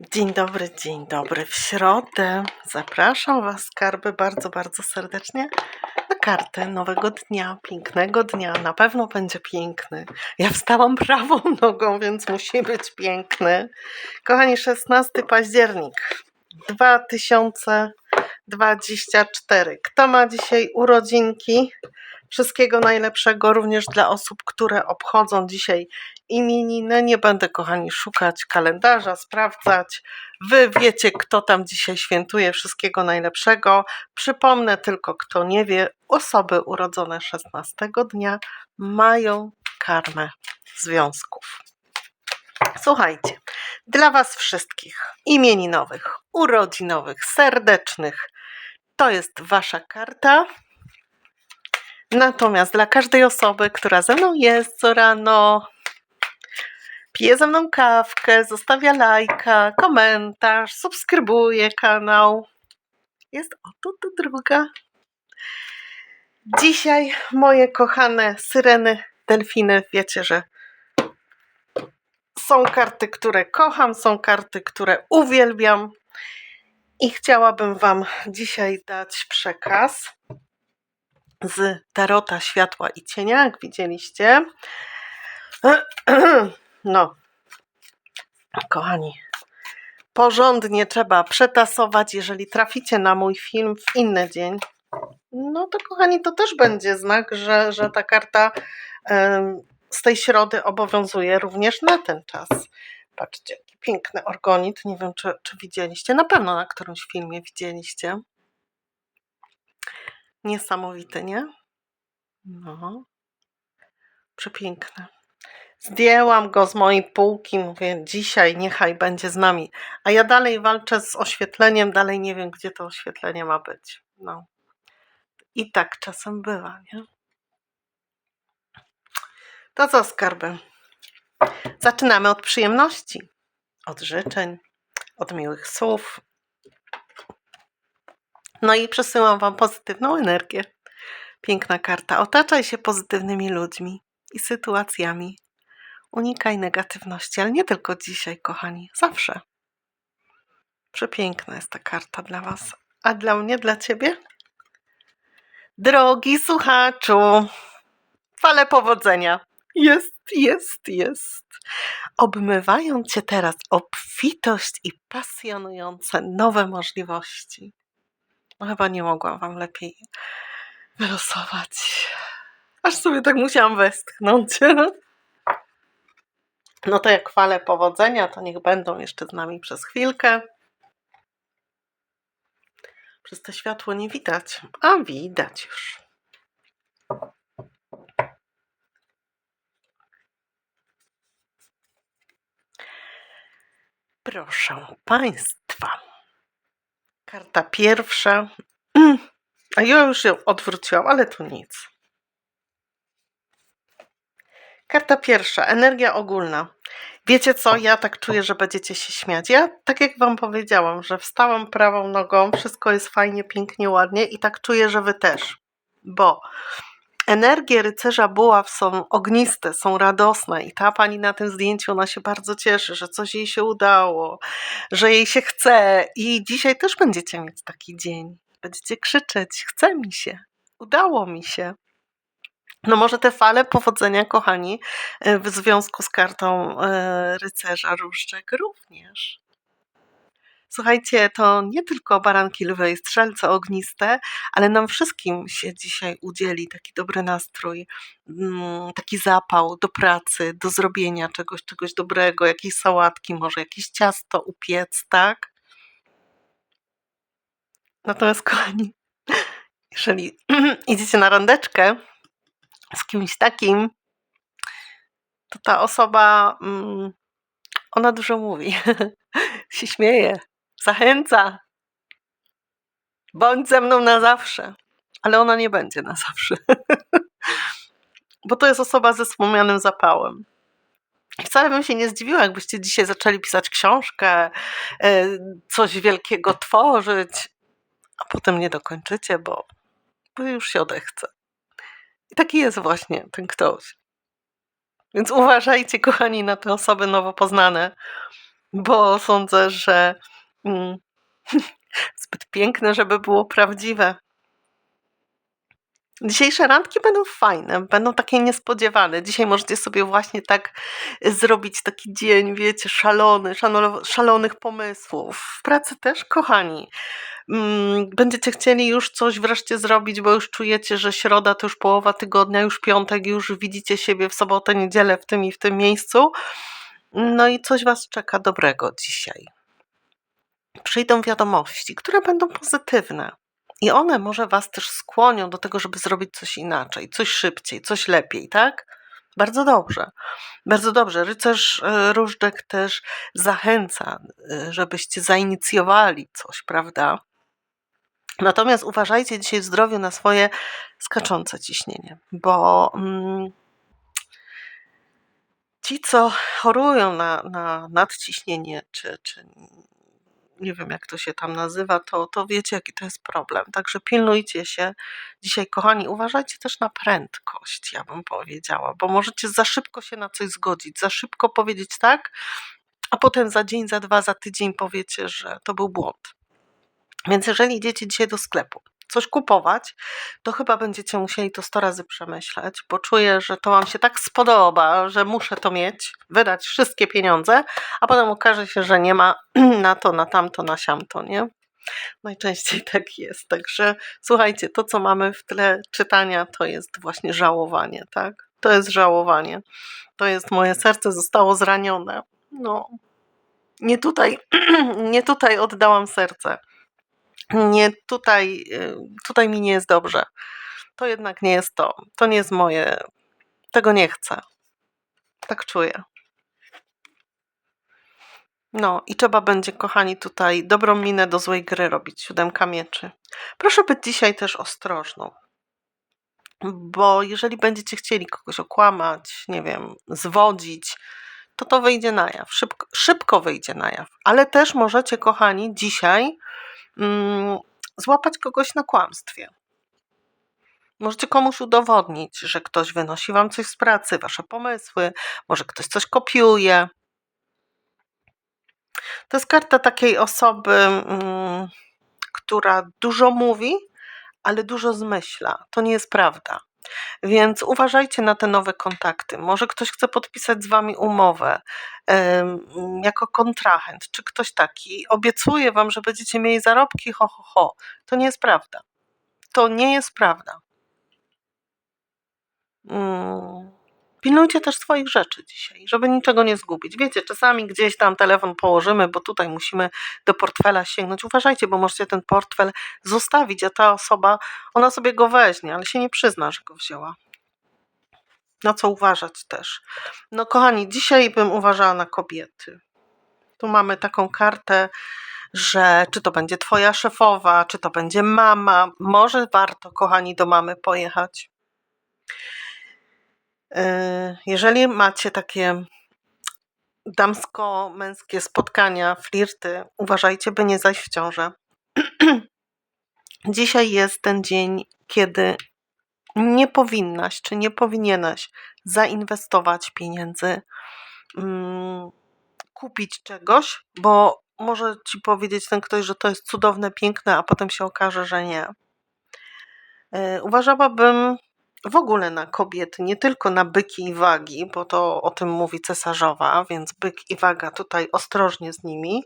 Dzień dobry, dzień dobry. W środę zapraszam Was, skarby, bardzo, bardzo serdecznie na kartę nowego dnia, pięknego dnia. Na pewno będzie piękny. Ja wstałam prawą nogą, więc musi być piękny. Kochani, 16 październik 2024. Kto ma dzisiaj urodzinki? Wszystkiego najlepszego również dla osób, które obchodzą dzisiaj imieniny. Nie będę, kochani, szukać kalendarza, sprawdzać. Wy wiecie, kto tam dzisiaj świętuje. Wszystkiego najlepszego. Przypomnę tylko, kto nie wie, osoby urodzone 16 dnia mają karmę związków. Słuchajcie, dla Was wszystkich imieninowych, urodzinowych, serdecznych, to jest Wasza karta. Natomiast dla każdej osoby, która ze mną jest co rano, pije ze mną kawkę, zostawia lajka, komentarz, subskrybuje kanał, jest oto to druga. Dzisiaj moje kochane syreny, delfiny, wiecie, że są karty, które kocham, są karty, które uwielbiam. I chciałabym Wam dzisiaj dać przekaz z Tarota Światła i Cienia, jak widzieliście. No, kochani, porządnie trzeba przetasować. Jeżeli traficie na mój film w inny dzień, no to kochani, to też będzie znak, że, że ta karta z tej środy obowiązuje również na ten czas. Patrzcie, jaki piękny organit. Nie wiem, czy, czy widzieliście. Na pewno na którymś filmie widzieliście. Niesamowity, nie? No, przepiękny. Zdjęłam go z mojej półki, mówię, dzisiaj niechaj będzie z nami. A ja dalej walczę z oświetleniem, dalej nie wiem, gdzie to oświetlenie ma być. No. I tak czasem bywa, nie? To co, skarby? Zaczynamy od przyjemności, od życzeń, od miłych słów. No i przesyłam Wam pozytywną energię. Piękna karta. Otaczaj się pozytywnymi ludźmi i sytuacjami. Unikaj negatywności, ale nie tylko dzisiaj, kochani, zawsze. Przepiękna jest ta karta dla Was. A dla mnie, dla Ciebie? Drogi słuchaczu, fale powodzenia. Jest, jest, jest. Obmywają Cię teraz obfitość i pasjonujące nowe możliwości. No chyba nie mogłam Wam lepiej wylosować. Aż sobie tak musiałam westchnąć. No to jak fale powodzenia, to niech będą jeszcze z nami przez chwilkę. Przez to światło nie widać, a widać już. Proszę Państwa. Karta pierwsza. Mm, A ja już ją odwróciłam, ale tu nic. Karta pierwsza, energia ogólna. Wiecie co? Ja tak czuję, że będziecie się śmiać. Ja, tak jak Wam powiedziałam, że wstałam prawą nogą, wszystko jest fajnie, pięknie, ładnie i tak czuję, że Wy też. Bo energie rycerza buław są ogniste, są radosne i ta pani na tym zdjęciu, ona się bardzo cieszy, że coś jej się udało, że jej się chce i dzisiaj też będziecie mieć taki dzień. Będziecie krzyczeć, chce mi się, udało mi się. No może te fale powodzenia, kochani, e, w związku z kartą e, rycerza różdżek również. Słuchajcie, to nie tylko baranki, lwy i strzelce ogniste, ale nam wszystkim się dzisiaj udzieli taki dobry nastrój, mm, taki zapał do pracy, do zrobienia czegoś, czegoś dobrego, jakiejś sałatki, może jakieś ciasto upiec, tak? Natomiast, kochani, jeżeli idziecie na randeczkę z kimś takim, to ta osoba, mm, ona dużo mówi, się śmieje, zachęca. Bądź ze mną na zawsze, ale ona nie będzie na zawsze. Bo to jest osoba ze wspomnianym zapałem. Wcale bym się nie zdziwiła, jakbyście dzisiaj zaczęli pisać książkę, e, coś wielkiego tworzyć, a potem nie dokończycie, bo, bo już się odechce. I taki jest właśnie ten ktoś. Więc uważajcie, kochani, na te osoby nowo poznane, bo sądzę, że mm, zbyt piękne, żeby było prawdziwe. Dzisiejsze randki będą fajne, będą takie niespodziewane. Dzisiaj możecie sobie właśnie tak zrobić taki dzień, wiecie, szalony, szano- szalonych pomysłów. W pracy też, kochani. Mm, Będziecie chcieli już coś wreszcie zrobić, bo już czujecie, że środa to już połowa tygodnia, już piątek, już widzicie siebie w sobotę, niedzielę w tym i w tym miejscu. No i coś Was czeka dobrego dzisiaj. Przyjdą wiadomości, które będą pozytywne. I one może Was też skłonią do tego, żeby zrobić coś inaczej, coś szybciej, coś lepiej, tak? Bardzo dobrze. Bardzo dobrze. Rycerz e, Różdżek też zachęca, e, żebyście zainicjowali coś, prawda? Natomiast uważajcie dzisiaj w zdrowiu na swoje skaczące ciśnienie, bo mm, ci, co chorują na, na nadciśnienie, czy, czy nie wiem jak to się tam nazywa, to, to wiecie jaki to jest problem. Także pilnujcie się. Dzisiaj, kochani, uważajcie też na prędkość, ja bym powiedziała, bo możecie za szybko się na coś zgodzić, za szybko powiedzieć tak, a potem za dzień, za dwa, za tydzień powiecie, że to był błąd. Więc jeżeli idziecie dzisiaj do sklepu, coś kupować, to chyba będziecie musieli to 100 razy przemyśleć, bo czuję, że to Wam się tak spodoba, że muszę to mieć, wydać wszystkie pieniądze, a potem okaże się, że nie ma na to, na tamto, na siamto, nie? Najczęściej tak jest. Także słuchajcie, to co mamy w tle czytania, to jest właśnie żałowanie, tak? To jest żałowanie. To jest moje serce zostało zranione. No, nie tutaj, nie tutaj oddałam serce nie tutaj, y, tutaj mi nie jest dobrze. To jednak nie jest to. To nie jest moje. Tego nie chcę. Tak czuję. No i trzeba będzie, kochani, tutaj dobrą minę do złej gry robić. Siódemka mieczy. Proszę być dzisiaj też ostrożną. Bo jeżeli będziecie chcieli kogoś okłamać, nie wiem, zwodzić, to to wyjdzie na jaw. Szybko, szybko wyjdzie na jaw. Ale też możecie, kochani, dzisiaj złapać kogoś na kłamstwie. Możecie komuś udowodnić, że ktoś wynosi wam coś z pracy, wasze pomysły, może ktoś coś kopiuje. To jest karta takiej osoby, mm, która dużo mówi, ale dużo zmyśla. To nie jest prawda. Więc uważajcie na te nowe kontakty. Może ktoś chce podpisać z wami umowę jako kontrahent, czy ktoś taki obiecuje wam, że będziecie mieli zarobki, ho, ho, ho. To nie jest prawda. To nie jest prawda. Mm. Pilnujcie też swoich rzeczy dzisiaj, żeby niczego nie zgubić. Wiecie, czasami gdzieś tam telefon położymy, bo tutaj musimy do portfela sięgnąć. Uważajcie, bo możecie ten portfel zostawić, a ta osoba, ona sobie go weźmie, ale się nie przyzna, że go wzięła. Na co uważać też. No kochani, dzisiaj bym uważała na kobiety. Tu mamy taką kartę, że czy to będzie twoja szefowa, czy to będzie mama. Może warto, kochani, do mamy pojechać. Yy, Jeżeli macie takie damsko-męskie spotkania, flirty, uważajcie, by nie zajść w ciążę. Dzisiaj jest ten dzień, kiedy nie powinnaś, czy nie powinieneś zainwestować pieniędzy, mm, kupić czegoś, bo może ci powiedzieć ten ktoś, że to jest cudowne, piękne, a potem się okaże, że nie. Yy, Uważałabym w ogóle na kobiety, nie tylko na byki i wagi, bo to o tym mówi cesarzowa, więc byk i waga tutaj ostrożnie z nimi.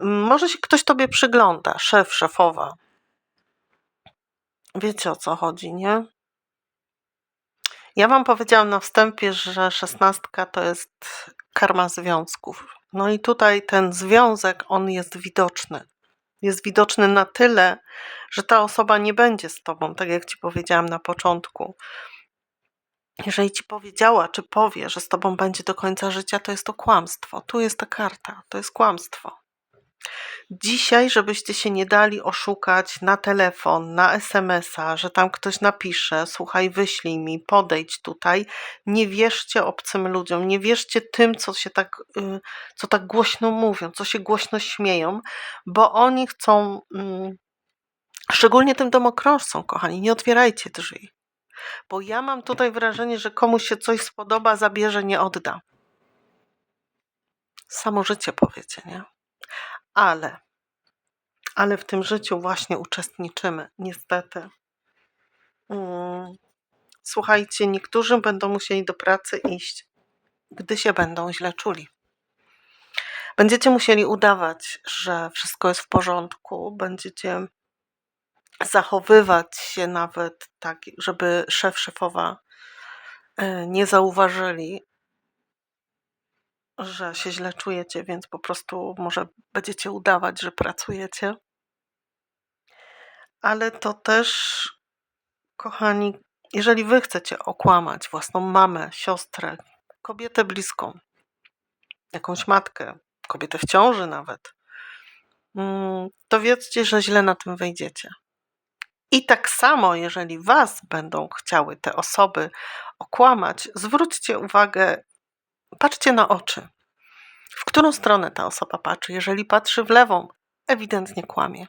Może się ktoś tobie przygląda, szef, szefowa. Wiecie o co chodzi, nie? Ja wam powiedziałam na wstępie, że szesnastka to jest karma związków. No i tutaj ten związek, on jest widoczny. Jest widoczny na tyle, że ta osoba nie będzie z tobą, tak jak ci powiedziałam na początku. Jeżeli ci powiedziała, czy powie, że z tobą będzie do końca życia, to jest to kłamstwo. Tu jest ta karta, to jest kłamstwo. Dzisiaj, żebyście się nie dali oszukać na telefon, na SMS-a, że tam ktoś napisze: Słuchaj, wyślij mi, podejdź tutaj. Nie wierzcie obcym ludziom, nie wierzcie tym, co się tak, y, co tak głośno mówią, co się głośno śmieją, bo oni chcą, mm, szczególnie tym domokrążcom, kochani, nie otwierajcie drzwi. Bo ja mam tutaj wrażenie, że komuś się coś spodoba, zabierze, nie odda. samo życie powiecie, nie? Ale, ale w tym życiu właśnie uczestniczymy, niestety. Mm, Słuchajcie, niektórzy będą musieli do pracy iść, gdy się będą źle czuli. Będziecie musieli udawać, że wszystko jest w porządku, będziecie zachowywać się nawet tak, żeby szef, szefowa e, nie zauważyli, że się źle czujecie, więc po prostu może będziecie udawać, że pracujecie. Ale to też, kochani, jeżeli wy chcecie okłamać własną mamę, siostrę, kobietę bliską, jakąś matkę, kobietę w ciąży nawet, mm, to wiedzcie, że źle na tym wejdziecie. I tak samo, jeżeli was będą chciały te osoby okłamać, zwróćcie uwagę, patrzcie na oczy. W którą stronę ta osoba patrzy? Jeżeli patrzy w lewą, ewidentnie kłamie.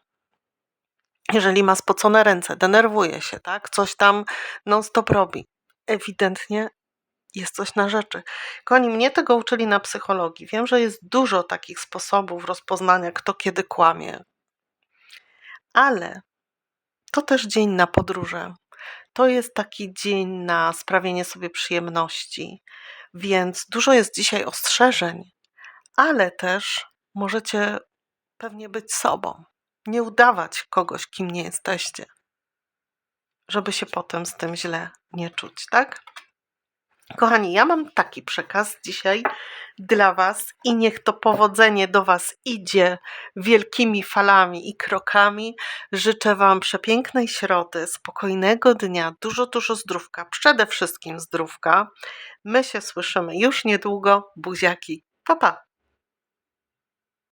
Jeżeli ma spocone ręce, denerwuje się, tak? Coś tam non-stop robi. Ewidentnie jest coś na rzeczy. Koni mnie tego uczyli na psychologii. Wiem, że jest dużo takich sposobów rozpoznania, kto kiedy kłamie. Ale to też dzień na podróże. To jest taki dzień na sprawienie sobie przyjemności. Więc dużo jest dzisiaj ostrzeżeń, ale też możecie pewnie być sobą. Nie udawać kogoś, kim nie jesteście, żeby się potem z tym źle nie czuć, tak? Kochani, ja mam taki przekaz dzisiaj dla Was i niech to powodzenie do Was idzie wielkimi falami i krokami. Życzę Wam przepięknej środy, spokojnego dnia, dużo, dużo zdrówka, przede wszystkim zdrówka. My się słyszymy już niedługo. Buziaki. Pa, pa.